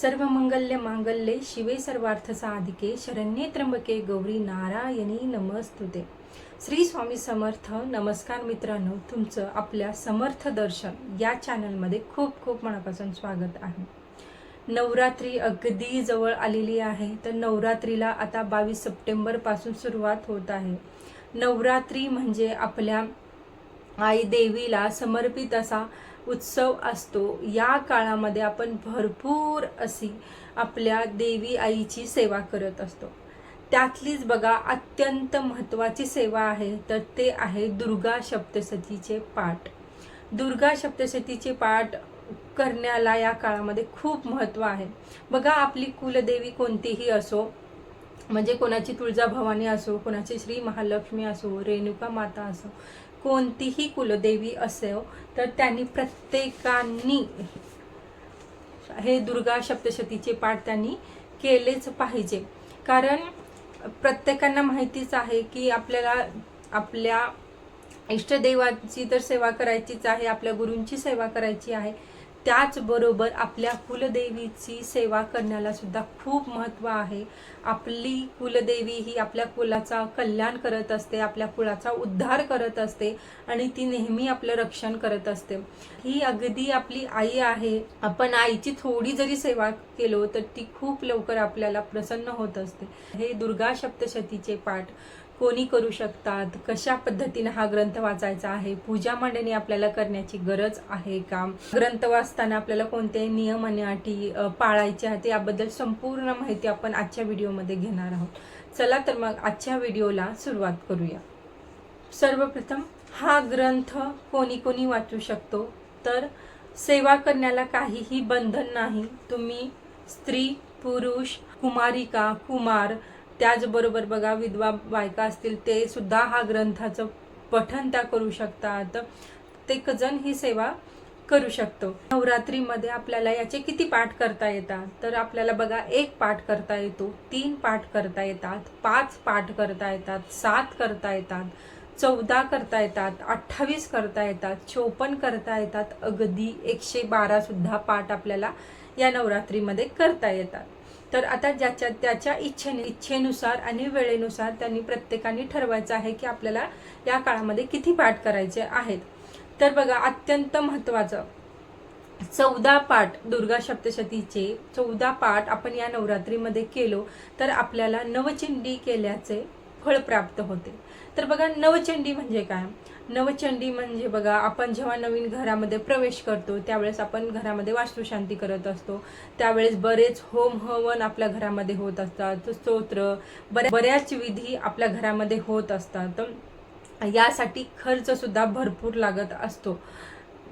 सर्व मंगल्य मांगल्ये शिवे सर्वार्थ साधिके शरण्ये त्र्यंबके गौरी नारायणी नमस्तुते. श्री स्वामी समर्थ नमस्कार मित्रांनो तुमचं आपल्या समर्थ दर्शन या चॅनलमध्ये खूप खूप मनापासून स्वागत आहे. नवरात्री अगदी जवळ आलेली आहे तर नवरात्रीला आता बावीस सप्टेंबरपासून सुरुवात होत आहे. नवरात्री म्हणजे आपल्या आई देवीला समर्पित असा उत्सव असतो. या काळामध्ये आपण भरपूर अशी आपल्या देवी आईची सेवा करत असतो. त्यातलीच बघा अत्यंत महत्त्वाची सेवा आहे तर ते आहे दुर्गा सप्तशतीचे पाठ. दुर्गा सप्तशतीचे पाठ करण्याला या काळामध्ये खूप महत्त्व आहे. बघा आपली कुलदेवी कोणतीही असो म्हणजे कोणाची तुळजाभवानी असो कोणाची श्री महालक्ष्मी असो रेणुका माता असो कोणतीही कुलदेवी असो तर त्यांनी प्रत्येकांनी हे दुर्गा सप्तशतीचे पाठ त्यांनी केलेच पाहिजे. कारण प्रत्येकांना माहितीच आहे की आपल्याला आपल्या इष्टदेवाची तर सेवा करायचीच आहे आपल्या गुरूंची सेवा करायची आहे. त्याचबरोबर आपल्या कुलदेवीची सेवा करण्याला सुद्धा खूप महत्त्व आहे. आपली कुलदेवी ही आपल्या कुलाचा कल्याण करत असते आपल्या कुलाचा उद्धार करत असते आणि ती नेहमी आपलं रक्षण करत असते. ही अगदी आपली आई आहे. आपण आईची थोडी जरी सेवा केलो तर ती खूप लवकर आपल्याला प्रसन्न होत असते. हे दुर्गा सप्तशतीचे पाठ कोणी करू शकतात? कशा पद्धतीने हा ग्रंथ वाचायचा आहे? पूजा मांडणी आपल्याला करण्याची गरज आहे का? ग्रंथ वाचताना आपल्याला कोणते नियम आणि अटी पाळायचे आहेत? याबद्दल संपूर्ण माहिती आपण आजच्या व्हिडिओमध्ये घेणार आहोत. चला तर मग आजच्या व्हिडिओला सुरुवात करूया. सर्वप्रथम हा ग्रंथ कोणी कोणी वाचू शकतो? तर सेवा करण्याला काहीही बंधन नाही. तुम्ही स्त्री पुरुष कुमारिका कुमार त्याचबरोबर बघा विधवा बायका असतील ते सुद्धा हा ग्रंथाचं पठन त्या करू शकतात. प्रत्येक कजन ही सेवा करू शकतो. नवरात्रीमध्ये आपल्याला याचे किती पाठ करता येतात? तर आपल्याला बघा एक पाठ करता येतो तीन पाठ करता येतात पाच पाठ करता येतात सात करता येतात चौदा करता येतात अठ्ठावीस करता येतात चोपन्न करता येतात. अगदी एकशे बारा सुद्धा पाठ आपल्याला या नवरात्रीमध्ये करता येतात. तर आता ज्याच्या त्याच्या इच्छेने इच्छेनुसार आणि वेळेनुसार त्यांनी प्रत्येकाने ठरवायचं आहे की आपल्याला या काळामध्ये किती पाठ करायचे आहेत. तर बघा अत्यंत महत्त्वाचं. चौदा पाठ दुर्गा सप्तशतीचे चौदा पाठ आपण या नवरात्रीमध्ये केलो तर आपल्याला नवचंडी केल्याचे फळ प्राप्त होते. तर बघा नवचंडी म्हणजे काय? नवचंडी म्हणजे बघा आपण जेव्हा नवीन घरामध्ये प्रवेश करतो त्यावेळेस आपण घरामध्ये वास्तुशांती करत असतो. त्यावेळेस बरेच होम हवन आपल्या घरामध्ये होत असतात स्तोत्र बऱ्या बऱ्याच विधी आपल्या घरामध्ये होत असतात. यासाठी खर्च सुद्धा भरपूर लागत असतो.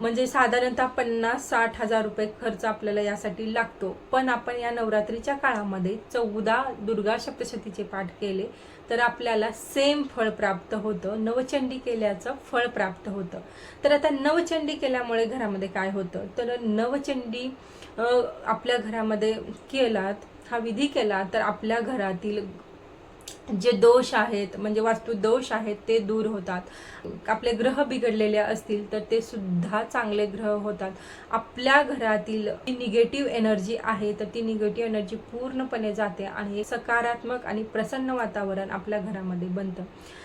म्हणजे साधारणतः पन्नास साठ हजार रुपये खर्च आपल्याला यासाठी लागतो. पण आपण या नवरात्रीच्या काळामध्ये चौदा दुर्गा सप्तशतीचे पाठ केले तर आपल्याला सेम फळ प्राप्त होतं. नवचंडी केल्याचं फळ प्राप्त होतं. तर आता नवचंडी केल्यामुळे घरामध्ये काय होतं? तर नवचंडी आपल्या घरामध्ये केलात हा विधी केला तर आपल्या घरातील जे दोष आहेत म्हणजे वास्तू दोष आहेत ते दूर होतात. आपले ग्रह बिघडलेले असतील तर ते सुद्धा चांगले ग्रह होतात. आपल्या घरातील जी निगेटिव्ह एनर्जी आहे तर ती निगेटिव्ह एनर्जी पूर्णपणे जाते आणि सकारात्मक आणि प्रसन्न वातावरण आपल्या घरामध्ये बनतं.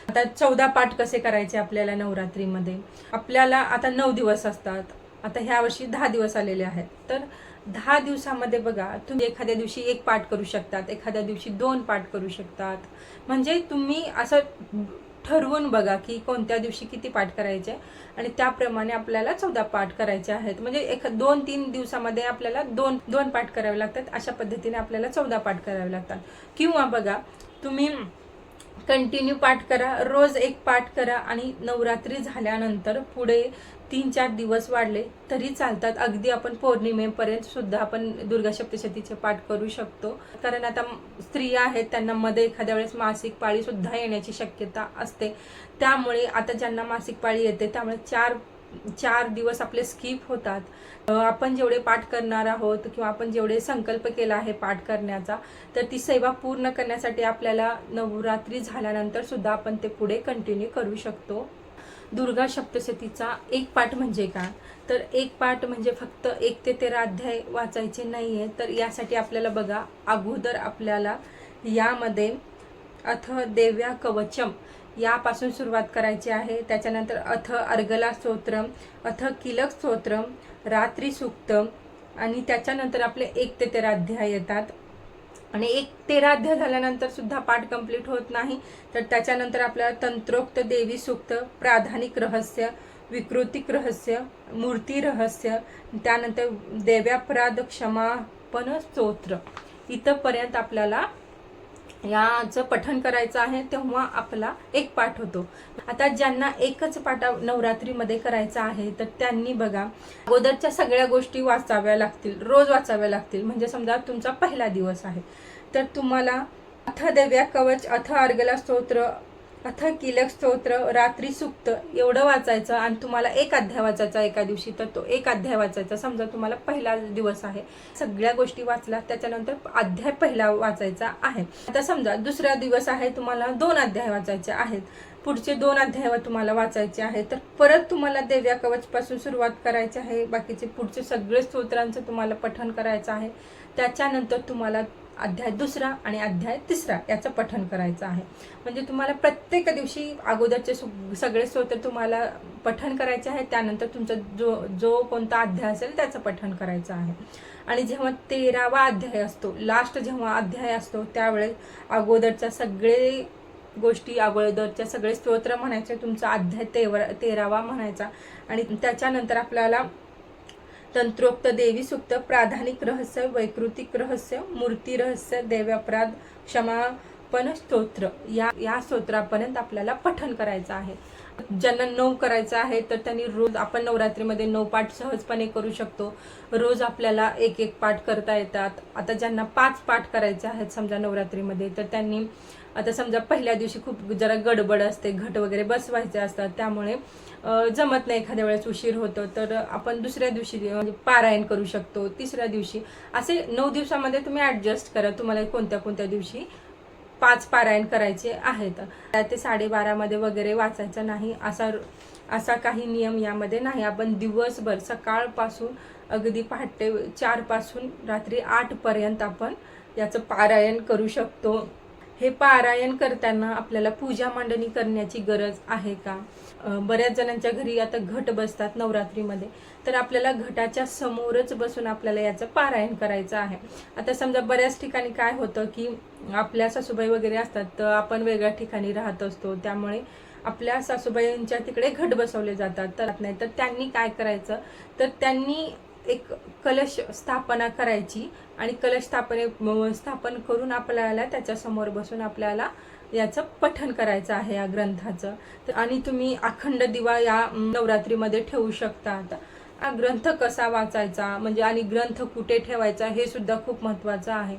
आता चौदा पाठ कसे करायचे आपल्याला नवरात्रीमध्ये? आपल्याला आता नऊ दिवस असतात. आता ह्या वर्षी दहा दिवस आलेले आहेत. तर दहा दिवसामध्ये बघा तुम्ही एखाद्या दिवशी एक पाठ करू शकतात एखाद्या दिवशी दोन पाठ करू शकतात. म्हणजे तुम्ही असं ठरवून बघा की कोणत्या दिवशी किती पाठ करायचे आणि त्याप्रमाणे आपल्याला चौदा पाठ करायचे आहेत. म्हणजे एक दोन तीन दिवसामध्ये आपल्याला दोन दोन पाठ करावे लागतात. अशा पद्धतीने आपल्याला चौदा पाठ करावे लागतात. किंवा बघा तुम्ही कंटिन्यू पाठ करा रोज एक पाठ करा आणि नवरात्री झाल्यानंतर पुढे तीन चार दिवस वाढले तरी चालतात. अगदी आपण पौर्णिमेपर्यंत सुद्धा आपण दुर्गा सप्तशतीचे पाठ करू शकतो. कारण आता स्त्रिया आहेत त्यांना मध्ये एखाद्या वेळेस मासिक पाळी सुद्धा येण्याची शक्यता असते. त्यामुळे आता ज्यांना मासिक पाळी येते त्यामुळे चार चार दिवस आपले स्किप होतात. आपण जेवढे पाठ करणार आहोत किंवा आपण जेवढे संकल्प केला आहे पाठ करण्याचा तर ती सेवा पूर्ण करण्यासाठी आपल्याला नवरात्री झाल्यानंतर सुद्धा आपण ते पुढे कंटिन्यू करू शकतो. दुर्गा सप्तशतीचा एक पाठ म्हणजे का? तर एक पाठ म्हणजे फक्त एक ते तेरा अध्याय वाचायचे नाही आहे तर यासाठी आपल्याला बघा अगोदर आपल्याला यामध्ये अथ देव्या कवचम यापासून सुरुवात करायची आहे. त्याच्यानंतर अथ अर्गला स्तोत्रम अथ किलक स्तोत्रम रात्री सूक्तम आणि त्याच्यानंतर आपले एक ते तेरा अध्याय येतात. आणि एक तेरा अध्याय झाल्यानंतर सुद्धा पाठ कंप्लीट होत नाही तर त्याच्यानंतर आपल्याला तंत्रोक्त देवी सूक्त प्राधानिक रहस्य विकृतिक रहस्य मूर्ती रहस्य त्यानंतर देव्यापराध क्षमापन स्तोत्र इथंपर्यंत आपल्याला याचं पठण करायचं आहे तेव्हा आपला एक पाठ होतो. आता ज्यांना एकच पाठ नवरात्रीमध्ये करायचा आहे तर त्यांनी बघा अगोदरच्या सगळ्या गोष्टी वाचाव्या लागतील रोज वाचाव्या लागतील. म्हणजे समजा तुमचा पहिला दिवस आहे. तर तुम्हाला अथ देव्या कवच अथ अर्गला स्तोत्र अथ किलक स्तोत्र रात्री सुक्त एवढं वाचायचं आणि तुम्हाला एक अध्याय वाचायचा एका दिवशी तर तो एक अध्याय वाचायचा समजा तुम्हाला पहिला दिवस आहे. सगळ्या गोष्टी वाचला त्याच्यानंतर अध्याय पहिला वाचायचा आहे. आता समजा दुसरा दिवस आहे तुम्हाला दोन अध्याय वाचायचे आहेत. पुढचे दोन अध्याय तुम्हाला वाचायचे आहे तर परत तुम्हाला देव्या कवचपासून सुरुवात करायची आहे. बाकीचे पुढचे सगळे स्तोत्रांचं तुम्हाला पठण करायचं आहे. त्याच्यानंतर तुम्हाला अध्याय दुसरा आणि अध्याय तिसरा याचं पठण करायचं आहे. म्हणजे तुम्हाला प्रत्येक दिवशी अगोदरचे सु- सगळे स्तोत्र तुम्हाला पठण करायचे आहे. त्यानंतर तुमचा जो जो कोणता अध्याय असेल त्याचं पठण करायचं आहे. आणि जेव्हा तेरावा अध्याय असतो लास्ट जेव्हा अध्याय असतो त्यावेळेस अगोदरच्या सगळे गोष्टी अगोदरच्या सगळे स्तोत्र म्हणायचे तुमचा अध्याय तेवर तेरावा म्हणायचा. आणि त्याच्यानंतर आपल्याला तंत्रोक्त देवी सुक्त प्राधानिक रहस्य वैकृतिक रहस्य मूर्ती रहस्य देव्यापराध क्षमापन स्तोत्र. या या स्तोत्रापर्यंत आपल्याला पठन करायचं आहे. ज्यांना नऊ करायचं आहे तर त्यांनी रोज आपण नवरात्रीमध्ये नऊ पाठ सहजपणे करू शकतो. रोज आपल्याला एक एक पाठ करता येतात. आता ज्यांना पाच पाठ करायचे आहेत समजा नवरात्रीमध्ये तर त्यांनी आता समजा पहिल्या दिवशी खूप जरा गडबड असते घट वगैरे बसवायचे असतात. त्यामुळे जमत नाही एखाद्या वेळेस उशीर होतो तर आपण दुसऱ्या दिवशी म्हणजे पारायण करू शकतो. तिसऱ्या दिवशी असे नऊ दिवसामध्ये तुम्ही ॲडजस्ट करा. तुम्हाला कोणत्या कोणत्या दिवशी पाच पारायण करायचे आहेत. ते साडेबारामध्ये वगैरे वाचायचं नाही असा असा काही नियम यामध्ये नाही. आपण दिवसभर सकाळपासून अगदी पहाटे चारपासून रात्री आठपर्यंत आपण याचं पारायण करू शकतो. हे पारायण करताना आपल्याला पूजा मांडणी करण्याची गरज आहे का? बऱ्याच जणांच्या घरी आता घट बसतात नवरात्रीमध्ये. तर आपल्याला घटाच्या समोरच बसून आपल्याला याचं पारायण करायचं आहे. आता समजा बऱ्याच ठिकाणी काय होतं की आपल्या सासूबाई वगैरे असतात तर आपण वेगळ्या ठिकाणी राहत असतो. त्यामुळे आपल्या सासूबाईंच्या तिकडे घट बसवले जातात. तर नाही तर त्यांनी काय करायचं? तर त्यांनी एक कलश स्थापना करायची आणि कलश स्थापने स्थापन करून आपल्याला त्याच्यासमोर बसून आपल्याला याचं पठण करायचं आहे या ग्रंथाचं. तर आणि तुम्ही अखंड दिवा या नवरात्रीमध्ये ठेवू शकतात. हा ग्रंथ कसा वाचायचा? म्हणजे आणि ग्रंथ कुठे ठेवायचा? हे सुद्धा खूप महत्त्वाचं आहे.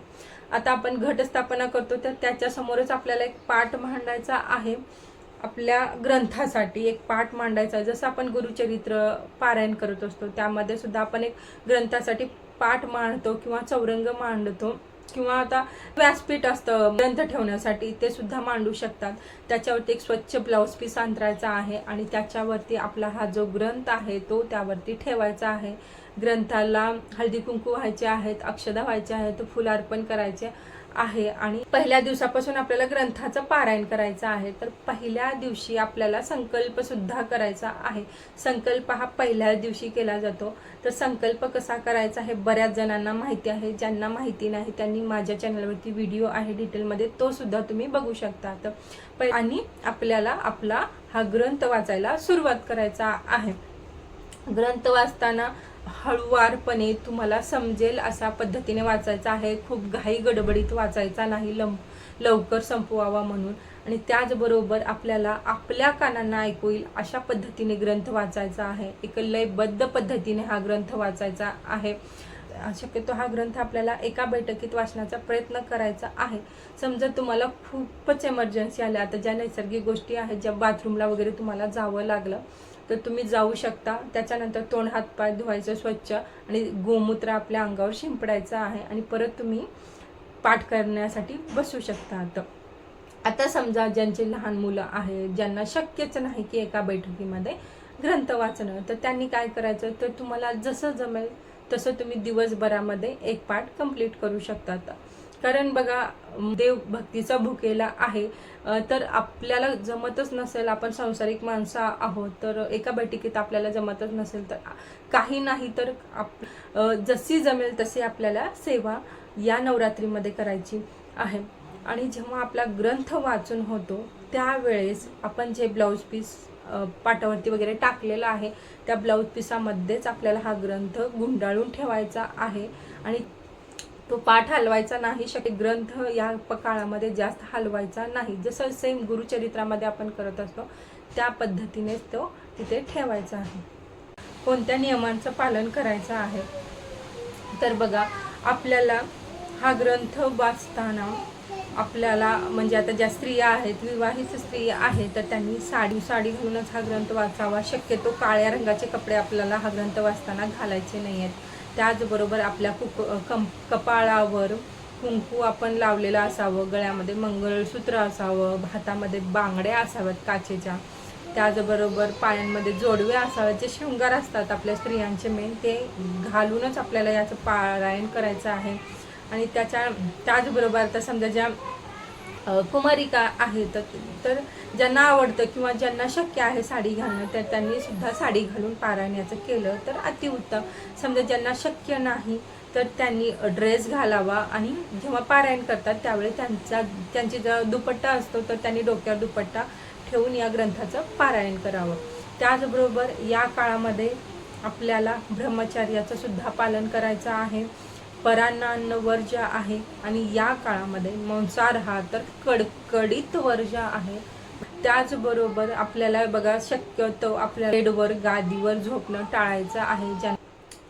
आता आपण घटस्थापना करतो तर त्याच्यासमोरच आपल्याला एक पाठ मांडायचा आहे. आपल्या ग्रंथासाठी एक पाठ मांडायचा जसं आपण गुरुचरित्र पारायण करत असतो त्यामध्ये सुद्धा आपण एक ग्रंथासाठी पाठ मांडतो किंवा चौरंग मांडतो किंवा आता व्यासपीठ असतं ग्रंथ ठेवण्यासाठी ते सुद्धा मांडू शकतात. त्याच्यावरती एक स्वच्छ ब्लाऊज पीस अंतरायचा आहे आणि त्याच्यावरती आपला हा जो ग्रंथ आहे तो त्यावरती ठेवायचा आहे. ग्रंथाला हळदी कुंकू व्हायचे आहेत अक्षदा व्हायचे आहेत फुल अर्पण करायचे. आहे आणि पहिल्या दिवसापासून आपल्याला ग्रंथाचं पारायण करायचं आहे तर पहिल्या दिवशी आपल्याला संकल्प सुद्धा करायचा आहे. संकल्प हा पहिल्या दिवशी केला जातो. तर संकल्प कसा करायचा हे बऱ्याच जणांना माहिती आहे. ज्यांना माहिती नाही त्यांनी माझ्या चॅनलवरती व्हिडिओ आहे डिटेलमध्ये तो सुद्धा तुम्ही बघू शकता. तर आणि आपल्याला आपला हा ग्रंथ वाचायला सुरुवात करायचा आहे. ग्रंथ वाचताना हळुवारपणे तुम्हाला समजेल अशा पद्धतीने वाचायचा आहे. खूप घाई गडबडीत वाचायचा नाही. लम लवकर संपवावा म्हणून. आणि त्याचबरोबर आपल्याला आपल्या कानांना ऐकू येईल अशा पद्धतीने ग्रंथ वाचायचा आहे. एक लयबद्ध पद्धतीने हा ग्रंथ वाचायचा आहे. शक्यतो हा ग्रंथ आपल्याला एका बैठकीत वाचण्याचा प्रयत्न करायचा आहे. समजा तुम्हाला खूपच एमर्जन्सी आल्या. आता ज्या नैसर्गिक गोष्टी आहेत ज्या बाथरूमला वगैरे तुम्हाला जावं लागलं तर तुम्ही जाऊ शकता. त्याच्यानंतर तोंड हातपाय धुवायचं स्वच्छ आणि गोमूत्र आपल्या अंगावर शिंपडायचं आहे आणि परत तुम्ही पाठ करण्यासाठी बसू शकता आता आता समजा ज्यांचे लहान मुलं आहेत ज्यांना शक्यच नाही की एका बैठकीमध्ये ग्रंथ वाचणं तर त्यांनी काय करायचं? तर तुम्हाला जसं जमेल तसं तुम्ही दिवसभरामध्ये एक पाठ कंप्लीट करू शकतात. कारण बघा देव भक्तीचा भुकेला आहे. तर आपल्याला जमतच नसेल आपण संसारिक माणसं आहोत तर एका बैठकीत आपल्याला जमतच नसेल तर काही नाही तर आप जशी जमेल तशी आपल्याला सेवा या नवरात्रीमध्ये करायची आहे. आणि जेव्हा आपला ग्रंथ वाचून होतो त्यावेळेस आपण जे ब्लाऊज पीस पाटावरती वगैरे टाकलेला आहे त्या ब्लाऊज पिसामध्येच आपल्याला हा ग्रंथ गुंडाळून ठेवायचा आहे. आणि तो पाठ हलवायचा नाही शक्य ग्रंथ या प- काळामध्ये जास्त हलवायचा नाही. जसं सेम गुरुचरित्रामध्ये आपण करत असतो त्या पद्धतीनेच तो तिथे ठेवायचा आहे. कोणत्या नियमांचं पालन करायचं आहे? तर बघा आपल्याला हा ग्रंथ वाचताना आपल्याला म्हणजे आता ज्या स्त्रिया आहेत विवाहित स्त्रिया आहेत तर त्यांनी साडी साडी घालूनच हा ग्रंथ वाचावा. शक्यतो काळ्या रंगाचे कपडे आपल्याला हा ग्रंथ वाचताना घालायचे नाही आहेत त्याचबरोबर आपल्या कुक कम कपाळावर कुंकू आपण लावलेलं असावं गळ्यामध्ये मंगळसूत्र असावं हातामध्ये बांगड्या असाव्यात काचेच्या. त्याचबरोबर पायांमध्ये जोडवे असावेत जे शृंगार असतात आपल्या स्त्रियांचे मेन ते घालूनच आपल्याला याचं पारायण करायचं आहे. आणि त्याच्या त्याचबरोबर आता समजा ज्या कुमारिका आहेत. तर ज्यांना आवडतं किंवा ज्यांना शक्य आहे साडी घालणं तर त्यांनी सुद्धा साडी घालून पारायण्याचं केलं. तर अतिउत्तम. समजा ज्यांना शक्य नाही तर त्यांनी ड्रेस घालावा आणि जेव्हा पारायण करतात त्यावेळी त्यांचा त्यांची जो दुपट्टा असतो तर त्यांनी डोक्यावर दुपट्टा ठेवून या ग्रंथाचं पारायण करावं. त्याचबरोबर या काळामध्ये आपल्याला ब्रह्मचार्याचं सुद्धा पालन करायचं आहे. परांनान्न वर्ज आहे आणि या काळामध्ये मांसाहार हा तर कडकडीत वर्ज आहे त्याचबरोबर आपल्याला बघा शक्यतो आपल्या बेडवर गादीवर झोपणं टाळायचं आहे. ज्या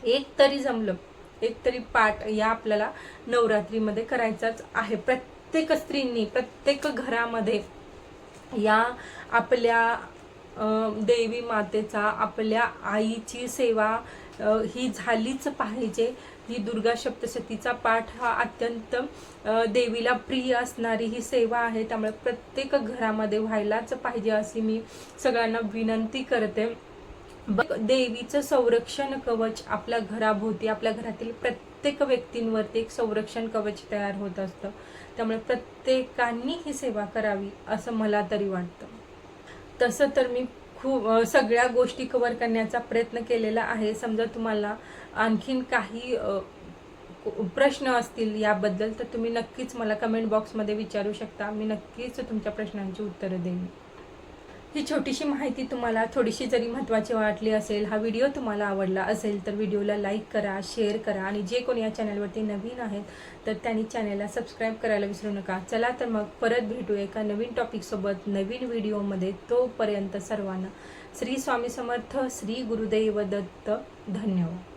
एक तरी जमलं एक तरी पाठ या आपल्याला नवरात्रीमध्ये करायचाच आहे. प्रत्येक स्त्रींनी प्रत्येक घरामध्ये या आपल्या देवी मातेचा आपल्या आईची सेवा ही झालीच पाहिजे. ही दुर्गा सप्तशतीचा पाठ हा अत्यंत देवीला प्रिय असणारी ही सेवा आहे. त्यामुळे प्रत्येक घरामध्ये व्हायलाच पाहिजे अशी मी सगळ्यांना विनंती करते. देवीचं संरक्षण कवच आपल्या घराभोवती आपल्या घरातील प्रत्येक व्यक्तींवरती एक संरक्षण कवच तयार होत असतं. त्यामुळे प्रत्येकांनी ही सेवा करावी असं मला तरी वाटतं. तसं तर मी खूप सगळ्या गोष्टी कव्हर करण्याचा प्रयत्न केलेला आहे. समजा तुम्हाला आणखीन काही प्रश्न असतील याबद्दल तर तुम्ही नक्कीच मला कमेंट बॉक्समध्ये विचारू शकता. मी नक्कीच तुमच्या प्रश्नांची उत्तरं देईन. ही छोटीशी माहिती तुम्हाला थोडीशी जरी महत्त्वाची वाटली असेल हा व्हिडिओ तुम्हाला आवडला असेल तर व्हिडिओला लाईक करा शेअर करा आणि जे कोणी या चॅनलवरती नवीन आहेत तर त्यांनी चॅनलला सबस्क्राईब करायला विसरू नका. चला तर मग परत भेटू एका नवीन टॉपिकसोबत नवीन व्हिडिओमध्ये तोपर्यंत सर्वांना श्री स्वामी समर्थ श्री गुरुदेव दत्त धन्यवाद.